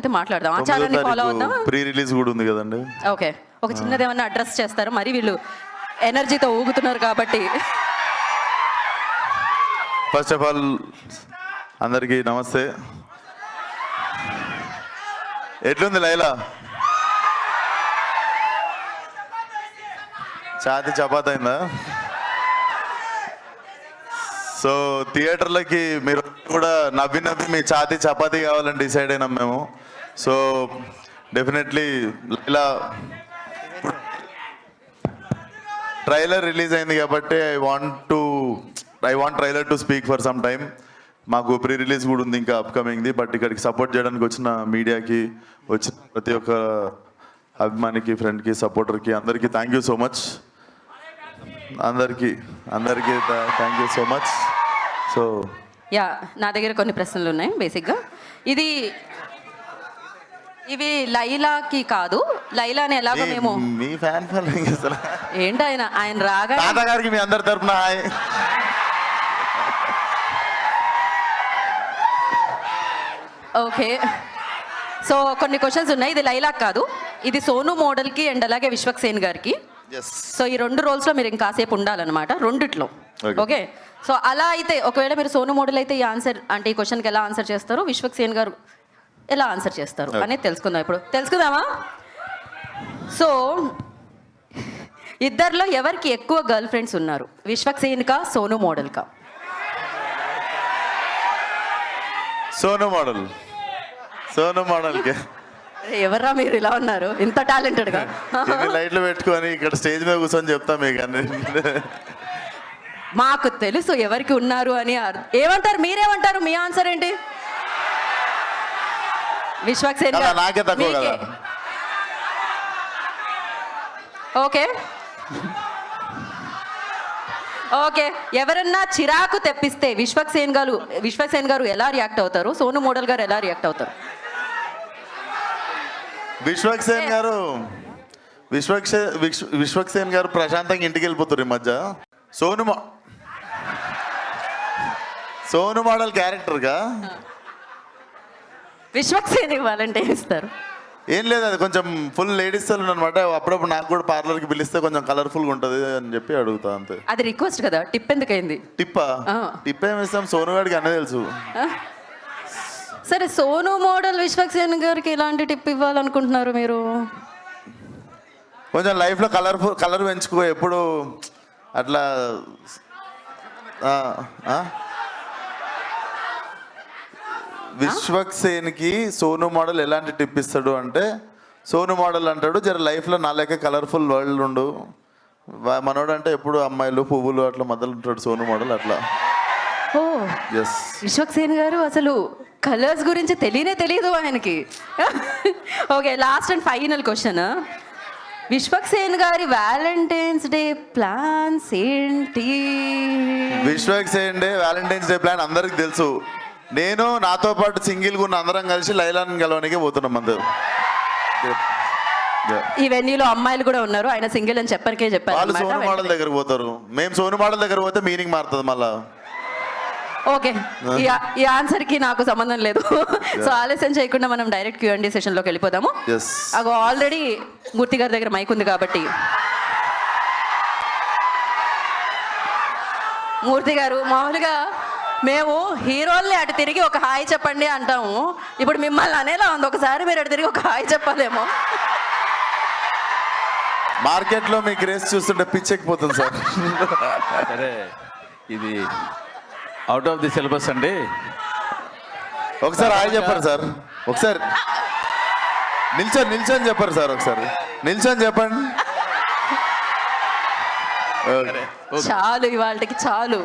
అయితే మాట్లాడదాం. ఆచారాన్ని ఫాలో అవుదాం ప్రీ రిలీజ్ కూడా ఉంది కదండి. ఓకే ఒక చిన్నది ఏమన్నా అడ్రస్ చేస్తారు? మరి వీళ్ళు ఎనర్జీతో ఊగుతున్నారు కాబట్టి. ఫస్ట్ ఆఫ్ ఆల్ అందరికీ నమస్తే. ఎట్లుంది లైలా? ఛాతి చపాత్ అయిందా సో థియేటర్లకి మీరు కూడా నవ్వి నవ్వి మీ ఛాతి చపాతీ కావాలని డిసైడ్ అయినాం మేము. సో డెఫినెట్లీ ఇలా ట్రైలర్ రిలీజ్ అయింది కాబట్టి I want to I want trailer to speak for some time. మాకు ప్రీ రిలీజ్ కూడా ఉంది ఇంకా అప్కమింగ్ది బట్ ఇక్కడికి సపోర్ట్ చేయడానికి వచ్చిన మీడియాకి వచ్చిన ప్రతి ఒక్క అభిమానికి ఫ్రెండ్కి సపోర్టర్కి అందరికీ థ్యాంక్ యూ సో మచ్ అందరికీ అందరికీ thank you so much so yeah నా దగ్గర కొన్ని ప్రశ్నలు ఉన్నాయి బేసిక్గా ఇది ఇవి లైలాకి కాదు లైలాని ఎలాగో మేము మీ ఫ్యాన్ ఫాలోయింగ్ అసలు. ఏంటి ఆయన? ఆయన రాగా తాత గారికి మీ అందరి తరపున హాయ్. ఓకే. సో కొన్ని క్వశ్చన్స్ ఉన్నాయి. ఇది లైలాక్ కాదు. ఇది సోను మోడల్కి అండ్ అలాగే విశ్వక్సేన్ గారికి. సో ఈ రెండు రోల్స్లో మీరు ఇంకాసేపు ఉండాలన్నమాట రెండిట్లో. ఓకే సో అలా అయితే ఒకవేళ మీరు సోను మోడల్ అయితే ఈ ఆన్సర్ అంటే ఈ క్వశ్చన్కి ఎలా ఆన్సర్ చేస్తారు? విశ్వక్సేన్ గారు ఎలా ఆన్సర్ చేస్తారు. అనేది తెలుసుకుందాం ఇప్పుడు. తెలుసుకుందామా? సో ఇద్దరిలో ఎవరికి ఎక్కువ గర్ల్ ఫ్రెండ్స్ ఉన్నారు? విశ్వక్సేన్కా సోను మోడల్కా సోను మోడల్. సోను మోడల్కి. అరే, ఎవర్రా మీరు ఇలా ఉన్నారు? ఇంత టాలెంటెడ్గా? ఇన్ని లైట్లు పెట్టుకొని ఇక్కడ స్టేజ్ మీద కూర్చొని చెప్తా మీకు అన్ని. మాకు తెలుసు ఎవరికి ఉన్నారు అని అర్- ఏమంటారు? మీరేమంటారు? మీ ఆన్సర్ ఏంటి? విశ్వక్సేన్ కదా, నాకే తక్కువ. కదా. ఓకే. ఓకే. ఎవరన్నా చిరాకు తెప్పిస్తే విశ్వక్సేన్ గారు విశ్వక్సేన్ గారు ఎలా రియాక్ట్ అవుతారు? సోను మోడల్ గారు ఎలా రియాక్ట్ అవుతారు? విశ్వక్సేన్ గారు విశ్వక్సే విశ్వ- విశ్వక్సేన్ గారు ప్రశాంతంగా ఇంటికి వెళ్ళిపోతారు ఈ మధ్య. సోను సోను మోడల్ క్యారెక్టర్గా విశ్వక్సేన్ ఇవ్వాలంటే ఇస్తారు ఏం లేదు అది కొంచెం ఫుల్ లేడీస్ అనమాట అప్పుడప్పుడు నాకు కూడా పార్లర్కి పిలిస్తే కొంచెం కలర్ఫుల్గా ఉంటుంది అని చెప్పి అడుగుతా అంతే. అది రిక్వెస్ట్ కదా టిప్ ఎందుకైంది? టిప్పా. టిప్ ఏమి ఇస్తాం? సోను గారికి అన్నీ తెలుసు? సరే సోను మోడల్ విశ్వక్సేన్ గారికి ఎలాంటి టిప్ ఇవ్వాలనుకుంటున్నారు మీరు? కొంచెం లైఫ్లో కలర్ఫుల్ కలర్ పెంచుకో ఎప్పుడు అట్లా? విశ్వక్సేన్కి సోను మోడల్ ఎలాంటి టిప్ ఇస్తాడు అంటే సోను మోడల్ అంటాడు జర లైఫ్లో నా లెక్క కలర్ఫుల్ వరల్డ్ ఉండు. మనోడు అంటే ఎప్పుడు అమ్మాయిలు పువ్వులు అట్లా మధ్యలో ఉంటాడు సోను మోడల్ అట్లా. ఓ విశ్వక్సేన్ గారు అసలు కలర్స్ గురించి తెలియనే తెలియదు ఆయనకి. Okay last and final question Vishwaksen గారి వ్యాలంటైన్స్ డే ప్లాన్స్ ఏంటి? Vishwaksen day valentine's day plan అందరికి తెలుసు. నేను నాతో పాటు సింగిల్గా ఉన్న అందరం కలిసి లైలాన్ గెలవడానికి పోతున్నాం అందరు. ఈ వెన్యూలో అమ్మాయిలు కూడా ఉన్నారు. ఆయన సింగిల్ అని చెప్పనికే చెప్పారు వాళ్ళు. సోను మోడల్ దగ్గర పోతారు. మేము సోను మోడల్ దగ్గర పోతే మీనింగ్ మారుతుంది మళ్ళా. ఓకే. ఈ ఆన్సర్కి నాకు సంబంధం లేదు. సో ఆలస్యం చేయకుండా మనం డైరెక్ట్ క్యూఎండి సెషన్లోకి వెళ్ళిపోదాము. అగో ఆల్రెడీ మూర్తి గారి దగ్గర మైక్ ఉంది కాబట్టి. మూర్తి గారు మామూలుగా మేము హీరోల్ని అటు తిరిగి ఒక హాయ్ చెప్పండి అంటాము. ఇప్పుడు మిమ్మల్ని అనేలా ఉంది. ఒకసారి మీరు అటు తిరిగి ఒక హాయ్ చెప్పాలేమో. మార్కెట్లో మీకు రేస్ చూస్తుంటే పిచ్చెక్కిపోతుంది సార్. సరే ఇది అవుట్ ఆఫ్ ది సిలబస్ అండి. ఒకసారి హాయ్ చెప్పండి సార్. ఒకసారి. నిల్చొని నిల్చొని చెప్పారు సార్ ఒకసారి. నిల్చొని చెప్పండి. చాలు ఇవాళకి చాలు.